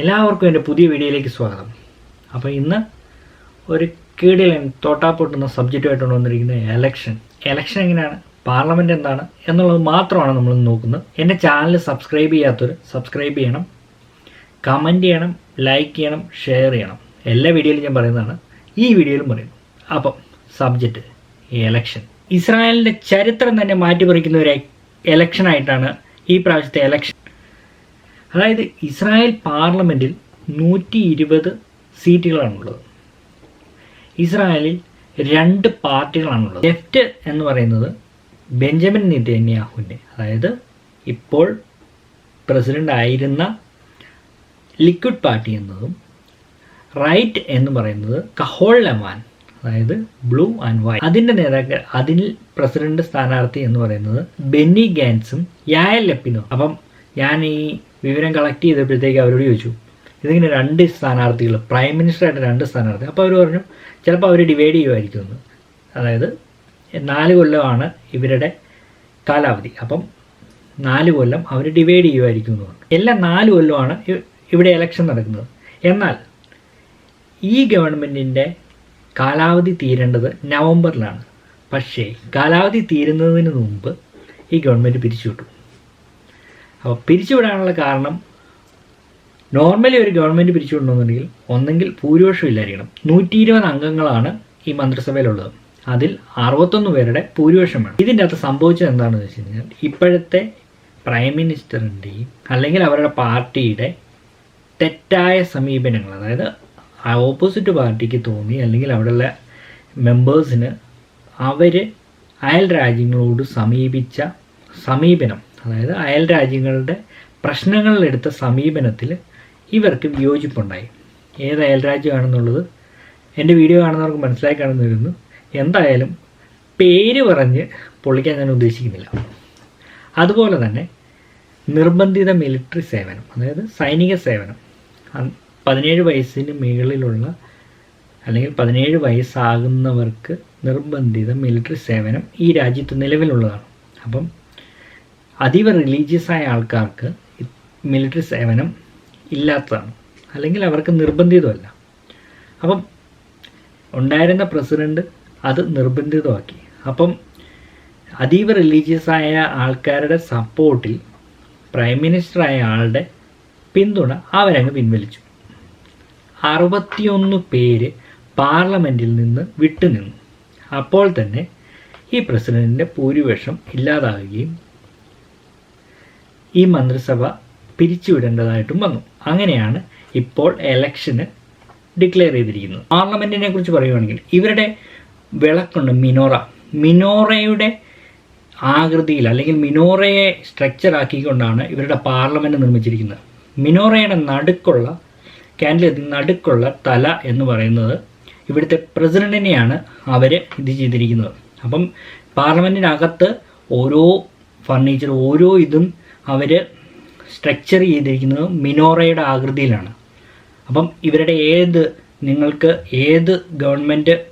എല്ലാവർക്കും എന്റെ പുതിയ വീഡിയോയിലേക്ക് സ്വാഗതം. അപ്പോൾ ഇന്ന് ഒരു കീടിലൻ തോട്ടാപ്പൊട്ടുന്ന സബ്ജക്റ്റുമായിട്ടാണ് വന്നിരിക്കുന്നത് എലക്ഷൻ എലക്ഷൻ എങ്ങനെയാണ്? പാർലമെന്റ് എന്താണ്? എന്നുള്ളത് മാത്രമാണ് നമ്മൾ നോക്കുന്നത്. എന്റെ ചാനൽ സബ്സ്ക്രൈബ് ചെയ്യാത്തവർ സബ്സ്ക്രൈബ് ചെയ്യണം. കമന്റ് ചെയ്യണം ലൈക്ക് ചെയ്യണം ഷെയർ ചെയ്യണം. എല്ലാ വീഡിയോയിലും ഞാൻ പറയുന്നതാണ്. ഈ വീഡിയോയിലും പറയുന്നു. അപ്പം സബ്ജക്റ്റ് എലക്ഷൻ ഇസ്രായേലിന്റെ ചരിത്രം തന്നെ മാറ്റിമറിക്കുന്ന ഒരു എലക്ഷനായിട്ടാണ് ഈ പ്രാവശ്യത്തെ എലക്ഷൻ അതായത് ഇസ്രായേൽ പാർലമെന്റിൽ നൂറ്റി ഇരുപത് സീറ്റുകളാണുള്ളത്. ഇസ്രായേലിൽ രണ്ട് പാർട്ടികളാണുള്ളത്. ലെഫ്റ്റ് എന്ന് പറയുന്നത് ബെഞ്ചമിൻ നിതന്യാഹുവിന്റെ അതായത് ഇപ്പോൾ പ്രസിഡന്റ് ആയിരുന്ന ലിക്വിഡ് പാർട്ടി എന്നതും റൈറ്റ് എന്ന് പറയുന്നത് കഹോൾ ലമാൻ അതായത് ബ്ലൂ ആൻഡ് വൈറ്റ്. അതിന്റെ നേതാക്കൾ അതിൽ പ്രസിഡന്റ് സ്ഥാനാർത്ഥി എന്ന് പറയുന്നത് ബെന്നി ഗാൻസും യായൽ ലപ്പിനും. അപ്പം ഞാൻ ഈ വിവരം കളക്ട് ചെയ്തപ്പോഴത്തേക്ക് അവരോട് ചോദിച്ചു ഇതിങ്ങനെ രണ്ട് സ്ഥാനാർത്ഥികൾ പ്രൈം മിനിസ്റ്ററായിട്ട് രണ്ട് സ്ഥാനാർത്ഥി. അപ്പോൾ അവർ പറഞ്ഞു ചിലപ്പോൾ അവർ ഡിവൈഡ് ചെയ്യുമായിരിക്കും എന്ന്. അതായത് നാല് കൊല്ലമാണ് ഇവരുടെ കാലാവധി. അപ്പം നാല് കൊല്ലം അവർ ഡിവൈഡ് ചെയ്യുമായിരിക്കും എന്ന് പറഞ്ഞു. എല്ലാ നാല് കൊല്ലമാണ് ഇവിടെ ഇലക്ഷൻ നടക്കുന്നത്. എന്നാൽ ഈ ഗവൺമെന്റിന്റെ കാലാവധി തീരേണ്ടത് നവംബറിലാണ്. പക്ഷേ കാലാവധി തീരുന്നതിന് മുമ്പ് ഈ ഗവൺമെന്റ് പിരിച്ചുവിട്ടു. അപ്പോൾ പിരിച്ചുവിടാനുള്ള കാരണം നോർമലി ഒരു ഗവൺമെന്റ് പിരിച്ചുവിടണമെന്നുണ്ടെങ്കിൽ ഒന്നെങ്കിൽ ഭൂരിപക്ഷം ഇല്ലായിരിക്കണം. നൂറ്റി ഇരുപത് അംഗങ്ങളാണ് ഈ മന്ത്രിസഭയിലുള്ളത്. അതിൽ അറുപത്തൊന്ന് പേരുടെ ഭൂരിപക്ഷം വേണം. ഇതിന്റെ അകത്ത് സംഭവിച്ചത് എന്താണെന്ന് വെച്ച് കഴിഞ്ഞാൽ ഇപ്പോഴത്തെ പ്രൈം മിനിസ്റ്ററിന്റെയും അല്ലെങ്കിൽ അവരുടെ പാർട്ടിയുടെ തെറ്റായ സമീപനങ്ങൾ അതായത് ഓപ്പോസിറ്റ് പാർട്ടിക്ക് തോന്നി അല്ലെങ്കിൽ അവിടെയുള്ള മെമ്പേഴ്സിന് അവർ അയൽ രാജ്യങ്ങളോട് സമീപിച്ച സമീപനം അതായത് അയൽ രാജ്യങ്ങളുടെ പ്രശ്നങ്ങളിലെടുത്ത സമീപനത്തിൽ ഇവർക്ക് വിയോജിപ്പുണ്ടായി. ഏത് അയൽ രാജ്യമാണെന്നുള്ളത് എന്റെ വീഡിയോ കാണുന്നവർക്ക് മനസ്സിലായി കാണുന്നു വരുന്നു എന്തായാലും പേര് പറഞ്ഞ് പൊളിക്കാൻ ഞാൻ ഉദ്ദേശിക്കുന്നില്ല. അതുപോലെ തന്നെ നിർബന്ധിത മിലിറ്ററി സേവനം അതായത് സൈനിക സേവനം. പതിനേഴ് വയസ്സിന് മുകളിലുള്ള അല്ലെങ്കിൽ പതിനേഴ് വയസ്സാകുന്നവർക്ക് നിർബന്ധിത മിലിറ്ററി സേവനം ഈ രാജ്യത്ത് നിലവിലുള്ളതാണ്. അപ്പം അതീവ റിലീജിയസ് ആയ ആൾക്കാർക്ക് മിലിറ്ററി സേവനം ഇല്ലാത്തതാണ്. അല്ലെങ്കിൽ അവർക്ക് നിർബന്ധിതമല്ല. അപ്പം ഉണ്ടായിരുന്ന പ്രസിഡന്റ് അത് നിർബന്ധിതമാക്കി. അപ്പം അതീവ റിലീജിയസ് ആയ ആൾക്കാരുടെ സപ്പോർട്ടിൽ പ്രൈം മിനിസ്റ്റർ മിനിസ്റ്ററായ ആളുടെ പിന്തുണ അവരങ്ങ് പിൻവലിച്ചു. അറുപത്തിയൊന്ന് പേര് പാർലമെന്റിൽ നിന്ന് വിട്ടുനിന്നു. അപ്പോൾ തന്നെ ഈ പ്രസിഡന്റിന്റെ ഭൂരിപക്ഷം ഇല്ലാതാവുകയും ഈ മന്ത്രിസഭ പിരിച്ചുവിടേണ്ടതായിട്ടും വന്നു. അങ്ങനെയാണ് ഇപ്പോൾ എലക്ഷന് ഡിക്ലെയർ ചെയ്തിരിക്കുന്നത്. പാർലമെന്റിനെ കുറിച്ച് പറയുകയാണെങ്കിൽ ഇവരുടെ വിളക്കുണ്ട് മിനോറ. മിനോറയുടെ ആകൃതിയിൽ അല്ലെങ്കിൽ മിനോറയെ സ്ട്രക്ചർ ആക്കിക്കൊണ്ടാണ് ഇവരുടെ പാർലമെന്റ് നിർമ്മിച്ചിരിക്കുന്നത്. മിനോറയുടെ നടുക്കുള്ള ക്യാൻഡിൽ നടുക്കുള്ള തല എന്ന് പറയുന്നത് ഇവിടുത്തെ പ്രസിഡന്റിനെയാണ് അവർ ഇത് ചെയ്തിരിക്കുന്നത്. അപ്പം പാർലമെന്റിനകത്ത് ഓരോ ഫർണിച്ചർ ഓരോ ഇതും അവർ സ്ട്രക്ചർ ചെയ്തിരിക്കുന്നത് മിനോറയുടെ ആകൃതിയിലാണ്. അപ്പം ഇവരുടെ ഏത് നിങ്ങൾക്ക് ഏത് ഗവൺമെന്റ്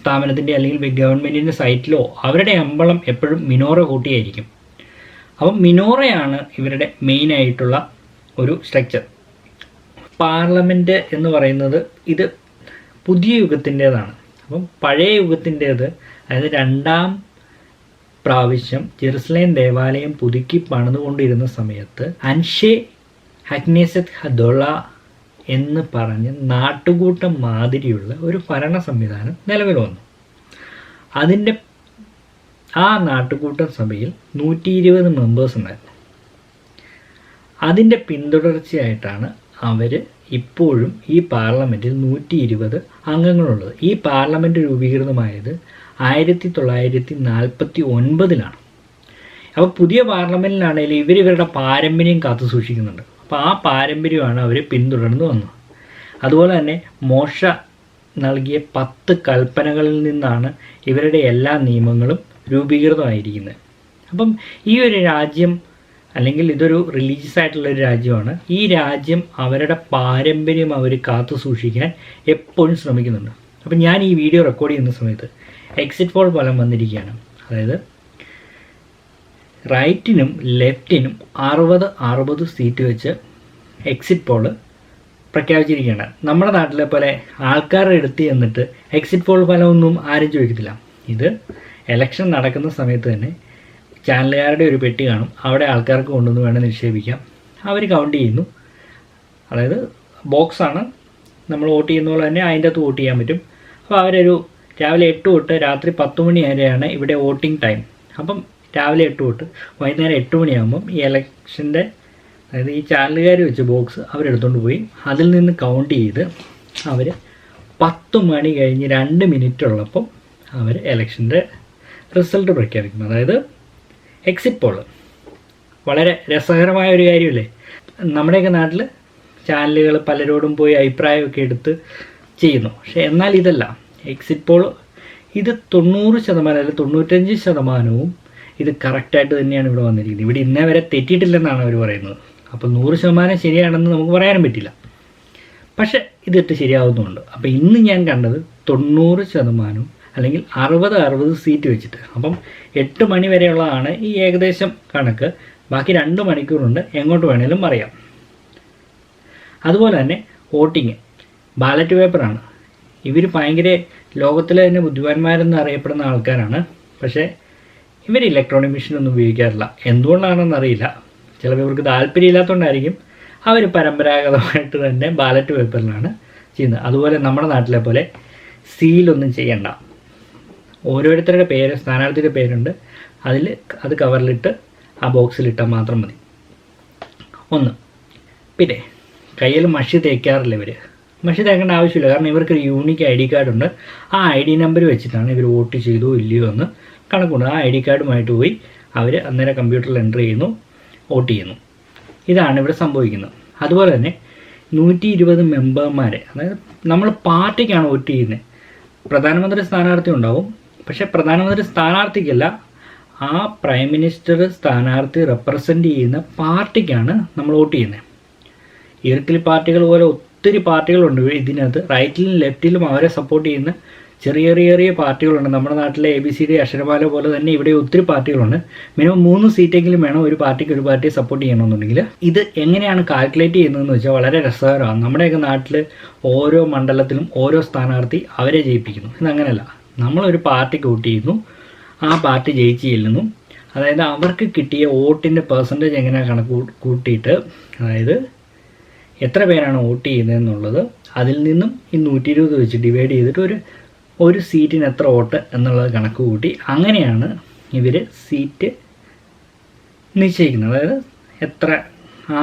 സ്ഥാപനത്തിന്റെ അല്ലെങ്കിൽ ഗവൺമെന്റിന്റെ സൈറ്റിലോ അവരുടെ അമ്പളം എപ്പോഴും മിനോറ കൂട്ടിയായിരിക്കും. അപ്പം മിനോറയാണ് ഇവരുടെ മെയിനായിട്ടുള്ള ഒരു സ്ട്രക്ചർ പാർലമെന്റ് എന്ന് പറയുന്നത് ഇത് പുതിയ യുഗത്തിന്റേതാണ്. അപ്പം പഴയ യുഗത്തിന്റേത് അതായത് രണ്ടാം പ്രാവശ്യം ജെറുസലേം ദേവാലയം പുതുക്കി പണിതുകൊണ്ടിരുന്ന സമയത്ത് അൻഷെ ഹഗ്നേസത് ഹദോള എന്ന് പറഞ്ഞ് നാട്ടുകൂട്ടം മാതിരിയുള്ള ഒരു ഭരണ സംവിധാനം നിലവിൽ വന്നു. അതിന്റെ ആ നാട്ടുകൂട്ട സഭയിൽ നൂറ്റി ഇരുപത് മെമ്പേഴ്സ് ഉണ്ടായിരുന്നു. അതിന്റെ പിന്തുടർച്ചയായിട്ടാണ് അവർ ഇപ്പോഴും ഈ പാർലമെന്റിൽ നൂറ്റി ഇരുപത് അംഗങ്ങളുള്ളത്. ഈ പാർലമെന്റ് രൂപീകൃതമായത് ആയിരത്തി തൊള്ളായിരത്തി നാൽപ്പത്തി ഒൻപതിലാണ് അപ്പോൾ പുതിയ പാർലമെന്റിലാണെങ്കിൽ ഇവർ ഇവരുടെ പാരമ്പര്യം കാത്തു സൂക്ഷിക്കുന്നുണ്ട്. അപ്പോൾ ആ പാരമ്പര്യമാണ് അവർ പിന്തുടർന്നു വന്നത്. അതുപോലെ തന്നെ മോശ നൽകിയ പത്ത് കൽപ്പനകളിൽ നിന്നാണ് ഇവരുടെ എല്ലാ നിയമങ്ങളും രൂപീകൃതമായിരിക്കുന്നത്. അപ്പം ഈ ഒരു രാജ്യം അല്ലെങ്കിൽ ഇതൊരു റിലീജിയസ് ആയിട്ടുള്ള ഒരു രാജ്യമാണ്. ഈ രാജ്യം അവരുടെ പാരമ്പര്യം അവർ കാത്തു സൂക്ഷിക്കാൻ എപ്പോഴും ശ്രമിക്കുന്നുണ്ട്. അപ്പം ഞാൻ ഈ വീഡിയോ റെക്കോർഡ് ചെയ്യുന്ന സമയത്ത് എക്സിറ്റ് പോൾ ഫലം വന്നിരിക്കുകയാണ്. അതായത് റൈറ്റിനും ലെഫ്റ്റിനും അറുപത് അറുപത് സീറ്റ് വെച്ച് എക്സിറ്റ് പോൾ പ്രഖ്യാപിച്ചിരിക്കുകയാണ്. നമ്മുടെ നാട്ടിലെ പോലെ ആൾക്കാരുടെ എടുത്ത് എന്നിട്ട് എക്സിറ്റ് പോൾ ഫലമൊന്നും ആരും ചോദിക്കത്തില്ല. ഇത് എലക്ഷൻ നടക്കുന്ന സമയത്ത് തന്നെ ചാനലുകാരുടെ ഒരു പെട്ടി കാണും. അവിടെ ആൾക്കാർക്ക് കൊണ്ടുവന്ന് വേണം നിക്ഷേപിക്കാം അവർ കൗണ്ട് ചെയ്യുന്നു. അതായത് ബോക്സാണ് നമ്മൾ വോട്ട് ചെയ്യുന്ന പോലെ തന്നെ അതിന്റെ അകത്ത് വോട്ട് ചെയ്യാൻ പറ്റും. അപ്പോൾ അവരൊരു രാവിലെ എട്ട് തൊട്ട് രാത്രി പത്ത് മണി വരെയാണ് ഇവിടെ വോട്ടിംഗ് ടൈം. അപ്പം രാവിലെ എട്ട് തൊട്ട് വൈകുന്നേരം എട്ട് മണിയാകുമ്പം ഈ എലക്ഷന്റെ അതായത് ഈ ചാനലുകാർ വെച്ച ബോക്സ് അവരെടുത്തുകൊണ്ട് പോയി. അതിൽ നിന്ന് കൗണ്ട് ചെയ്ത് അവർ പത്ത് മണി കഴിഞ്ഞ് രണ്ട് മിനിറ്റ് ഉള്ളപ്പം അവർ എലക്ഷന്റെ റിസൾട്ട് പ്രഖ്യാപിക്കും. അതായത് എക്സിറ്റ് പോൾ വളരെ രസകരമായ ഒരു കാര്യമല്ലേ? നമ്മുടെയൊക്കെ നാട്ടിൽ ചാനലുകൾ പലരോടും പോയി അഭിപ്രായമൊക്കെ എടുത്ത് ചെയ്യുന്നു. പക്ഷേ എന്നാൽ ഇതല്ല. എക്സിറ്റ് പോൾ ഇത് തൊണ്ണൂറ് ശതമാനം അല്ലെങ്കിൽ തൊണ്ണൂറ്റഞ്ച് ശതമാനവും ഇത് കറക്റ്റായിട്ട് തന്നെയാണ് ഇവിടെ വന്നിരിക്കുന്നത്. ഇവിടെ ഇന്നേ വരെ തെറ്റിയിട്ടില്ലെന്നാണ് അവർ പറയുന്നത്. അപ്പോൾ നൂറ് ശതമാനം ശരിയാണെന്ന് നമുക്ക് പറയാനും പറ്റില്ല. പക്ഷേ ഇതിട്ട് ശരിയാവുന്നുണ്ട്. അപ്പോൾ ഇന്ന് ഞാൻ കണ്ടത് തൊണ്ണൂറ് ശതമാനവും അല്ലെങ്കിൽ അറുപത് അറുപത് സീറ്റ് വെച്ചിട്ട്. അപ്പം എട്ട് മണി വരെയുള്ളതാണ് ഈ ഏകദേശം കണക്ക്. ബാക്കി രണ്ട് മണിക്കൂറുണ്ട്. എങ്ങോട്ട് വേണേലും അറിയാം അതുപോലെ തന്നെ വോട്ടിങ്. ബാലറ്റ് പേപ്പറാണ്. ഇവർ ഭയങ്കര ലോകത്തിലെ തന്നെ ബുദ്ധിമാന്മാരെന്ന് അറിയപ്പെടുന്ന ആൾക്കാരാണ്. പക്ഷേ ഇവർ ഇലക്ട്രോണിക് മെഷീനൊന്നും ഉപയോഗിക്കാറില്ല. എന്തുകൊണ്ടാണെന്ന് അറിയില്ല. ചിലപ്പോൾ ഇവർക്ക് താല്പര്യമില്ലാത്തതുകൊണ്ടായിരിക്കും അവർ പരമ്പരാഗതമായിട്ട് തന്നെ ബാലറ്റ് പേപ്പറിലാണ് ചെയ്യുന്നത്. അതുപോലെ നമ്മുടെ നാട്ടിലെ പോലെ സീലൊന്നും ചെയ്യണ്ട. ഓരോരുത്തരുടെ പേര് സ്ഥാനാർത്ഥിയുടെ പേരുണ്ട്. അതിൽ അത് കവറിലിട്ട് ആ ബോക്സിലിട്ടാൽ മാത്രം മതി. ഒന്ന്. പിന്നെ കയ്യിൽ മഷി തേക്കാറില്ല ഇവർ മഷി തേക്കേണ്ട ആവശ്യമില്ല. കാരണം ഇവർക്ക് ഒരു യൂണിക് ഐ ഡി കാർഡുണ്ട് ആ ഐ ഡി നമ്പർ വെച്ചിട്ടാണ് ഇവർ വോട്ട് ചെയ്തോ ഇല്ലയോ എന്ന് കണക്കുണ്ട്. ആ ഐ ഡി കാർഡുമായിട്ട് പോയി അവർ അന്നേരം കമ്പ്യൂട്ടറിൽ എന്റർ ചെയ്യുന്നു വോട്ട് ചെയ്യുന്നു. ഇതാണ് ഇവിടെ സംഭവിക്കുന്നത്. അതുപോലെ തന്നെ നൂറ്റി ഇരുപത് മെമ്പർമാരെ അതായത് നമ്മൾ പാർട്ടിക്കാണ് വോട്ട് ചെയ്യുന്നത് പ്രധാനമന്ത്രി സ്ഥാനാർത്ഥി ഉണ്ടാവും. പക്ഷേ പ്രധാനമന്ത്രി സ്ഥാനാർത്ഥിക്കല്ല ആ പ്രൈം മിനിസ്റ്റർ സ്ഥാനാർത്ഥി റെപ്രസെന്റ് ചെയ്യുന്ന പാർട്ടിക്കാണ് നമ്മൾ വോട്ട് ചെയ്യുന്നത് ഇരട്ടിൽ പാർട്ടികൾ പോലെ ഒത്തിരി പാർട്ടികളുണ്ട്. ഇതിനകത്ത് റൈറ്റിലും ലെഫ്റ്റിലും അവരെ സപ്പോർട്ട് ചെയ്യുന്ന ചെറിയ ചെറിയ ചെറിയ പാർട്ടികളുണ്ട്. നമ്മുടെ നാട്ടിലെ എ ബി സി ഡി അക്ഷരമാല പോലെ തന്നെ ഇവിടെ ഒത്തിരി പാർട്ടികളുണ്ട്. മിനിമം മൂന്ന് സീറ്റെങ്കിലും വേണം ഒരു പാർട്ടിക്ക് ഒരു പാർട്ടിയെ സപ്പോർട്ട് ചെയ്യണമെന്നുണ്ടെങ്കിൽ. ഇത് എങ്ങനെയാണ് കാൽക്കുലേറ്റ് ചെയ്യുന്നതെന്ന് വെച്ചാൽ വളരെ രസകരമാണ്. നമ്മുടെയൊക്കെ നാട്ടിൽ ഓരോ മണ്ഡലത്തിലും ഓരോ സ്ഥാനാർത്ഥി അവരെ ജയിപ്പിക്കുന്നു. ഇതങ്ങനെയല്ല. നമ്മളൊരു പാർട്ടിക്ക് വോട്ട് ചെയ്യുന്നു. ആ പാർട്ടി ജയിച്ചു ചെല്ലുന്നു അതായത് അവർക്ക് കിട്ടിയ വോട്ടിന്റെ പെർസെന്റേജ് എങ്ങനെയാണ് കണക്ക് കൂട്ടിയിട്ട്? അതായത് എത്ര പേരാണ് വോട്ട് ചെയ്യുന്നതെന്നുള്ളത് അതിൽ നിന്നും ഈ നൂറ്റി ഇരുപത് വെച്ച് ഡിവൈഡ് ചെയ്തിട്ട് ഒരു ഒരു സീറ്റിന് എത്ര വോട്ട് എന്നുള്ളത് കണക്ക് കൂട്ടി അങ്ങനെയാണ് ഇവർ സീറ്റ് നിശ്ചയിക്കുന്നത്. അതായത് എത്ര ആ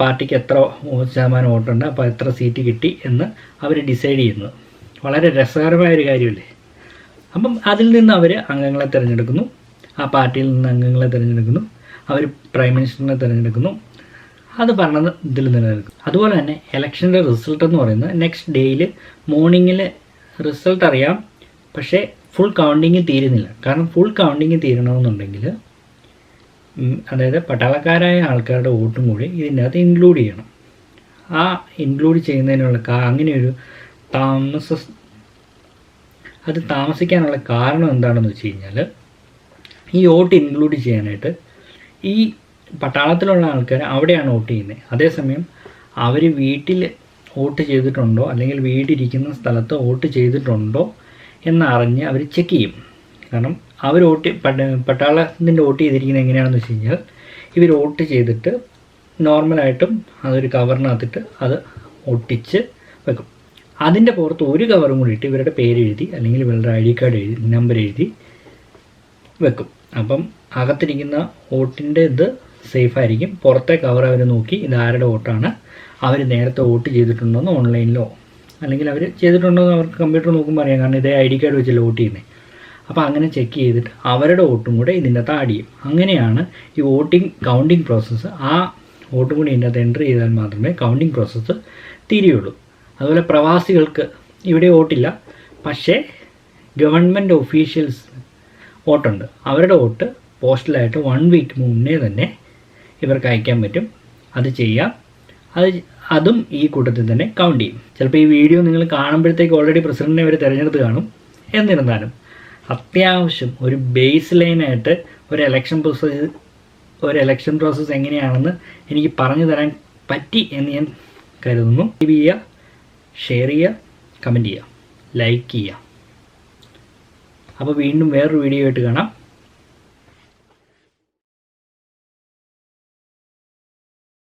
പാർട്ടിക്ക് എത്ര ശതമാനം വോട്ടുണ്ട് അപ്പോൾ എത്ര സീറ്റ് കിട്ടി എന്ന് അവർ ഡിസൈഡ് ചെയ്യുന്നത് വളരെ രസകരമായ ഒരു കാര്യമല്ലേ? അപ്പം അതിൽ നിന്ന് അവർ അംഗങ്ങളെ തിരഞ്ഞെടുക്കുന്നു. ആ പാർട്ടിയിൽ നിന്ന് അംഗങ്ങളെ തിരഞ്ഞെടുക്കുന്നു. അവർ പ്രൈം മിനിസ്റ്ററിനെ തിരഞ്ഞെടുക്കുന്നു. അത് പറഞ്ഞത് ഇതിൽ നിലനിൽക്കും അതുപോലെ തന്നെ ഇലക്ഷന്റെ റിസൾട്ട് എന്ന് പറയുന്നത് നെക്സ്റ്റ് ഡേയിൽ മോർണിംഗിൽ റിസൾട്ട് അറിയാം. പക്ഷേ ഫുൾ കൗണ്ടിങ് തീരുന്നില്ല. കാരണം ഫുൾ കൗണ്ടിങ് തീരണമെന്നുണ്ടെങ്കിൽ അതായത് പട്ടാളക്കാരായ ആൾക്കാരുടെ വോട്ടും കൂടി ഇതിന്റെ അകത്ത് ഇൻക്ലൂഡ് ചെയ്യണം. ആ ഇൻക്ലൂഡ് ചെയ്യുന്നതിനുള്ള അങ്ങനെയൊരു താമസ അത് താമസിക്കാനുള്ള കാരണം എന്താണെന്ന് വെച്ച് കഴിഞ്ഞാൽ ഈ വോട്ട് ഇൻക്ലൂഡ് ചെയ്യാനായിട്ട് ഈ പട്ടാളത്തിലുള്ള ആൾക്കാർ അവിടെയാണ് വോട്ട് ചെയ്യുന്നത് അതേസമയം അവർ വീട്ടിൽ വോട്ട് ചെയ്തിട്ടുണ്ടോ അല്ലെങ്കിൽ വീടിരിക്കുന്ന സ്ഥലത്ത് വോട്ട് ചെയ്തിട്ടുണ്ടോ എന്നറിഞ്ഞ് അവർ ചെക്ക് ചെയ്യും. കാരണം അവർ വോട്ട് പട്ട- പട്ടാളത്തിന്റെ വോട്ട് ചെയ്തിരിക്കുന്നത് എങ്ങനെയാണെന്ന് വെച്ച് കഴിഞ്ഞാൽ ഇവർ വോട്ട് ചെയ്തിട്ട് നോർമലായിട്ടും അതൊരു കവറിനകത്തിട്ട് അത് ഒട്ടിച്ച് വെക്കും. അതിന്റെ പുറത്ത് ഒരു കവറും കൂടി ഇട്ട് ഇവരുടെ പേര് എഴുതി അല്ലെങ്കിൽ ഇവരുടെ ഐ ഡി കാർഡ് എഴുതി നമ്പർ എഴുതി വെക്കും. അപ്പം അകത്തിരിക്കുന്ന വോട്ടിന്റെ ഇത് സേഫ് ആയിരിക്കും പുറത്തെ കവർ അവർ നോക്കി ഇത് ആരുടെ വോട്ടാണ്? അവർ നേരത്തെ വോട്ട് ചെയ്തിട്ടുണ്ടോയെന്ന് ഓൺലൈനിലോ അല്ലെങ്കിൽ അവർ ചെയ്തിട്ടുണ്ടോ എന്ന് അവർക്ക് കമ്പ്യൂട്ടർ നോക്കുമ്പോൾ അറിയാം. കാരണം ഇതേ ഐ ഡി കാർഡ് വെച്ചല്ലേ വോട്ട് ചെയ്യുന്നത് അപ്പോൾ അങ്ങനെ ചെക്ക് ചെയ്തിട്ട് അവരുടെ വോട്ടും കൂടെ ഇതിന്റെ അകത്ത് ആഡ് ചെയ്യും അങ്ങനെയാണ് ഈ വോട്ടിംഗ് കൗണ്ടിങ് പ്രോസസ്സ്. ആ വോട്ടും കൂടി ഇതിന്റെ അകത്ത് എന്റർ ചെയ്താൽ മാത്രമേ കൗണ്ടിങ് പ്രോസസ്സ് തീരുകയുള്ളൂ. അതുപോലെ പ്രവാസികൾക്ക് ഇവിടെ വോട്ടില്ല. പക്ഷേ ഗവൺമെന്റ് ഒഫീഷ്യൽസ് വോട്ടുണ്ട്. അവരുടെ വോട്ട് പോസ്റ്റലായിട്ട് വൺ വീക്ക് മുന്നേ തന്നെ ഇവർക്ക് അയക്കാൻ പറ്റും. അത് ചെയ്യാം. അത് അതും ഈ കൂട്ടത്തിൽ തന്നെ കൗണ്ട് ചെയ്യും. ചിലപ്പോൾ ഈ വീഡിയോ നിങ്ങൾ കാണുമ്പോഴത്തേക്ക് ഓൾറെഡി പ്രസിഡന്റിനെ ഇവർ തിരഞ്ഞെടുത്ത് കാണും. എന്നിരുന്നാലും അത്യാവശ്യം ഒരു ബേസ് ലൈനായിട്ട് ഒരു എലക്ഷൻ പ്രോസസ് ഒരു എലക്ഷൻ പ്രോസസ്സ് എങ്ങനെയാണെന്ന് എനിക്ക് പറഞ്ഞു തരാൻ പറ്റി എന്ന് ഞാൻ കരുതുന്നു. ലൈവ് ചെയ്യുക ഷെയർ ചെയ്യുക കമന്റ് ചെയ്യുക ലൈക്ക് ചെയ്യുക. അപ്പോൾ വീണ്ടും വേറൊരു വീഡിയോ ആയിട്ട് കാണാം.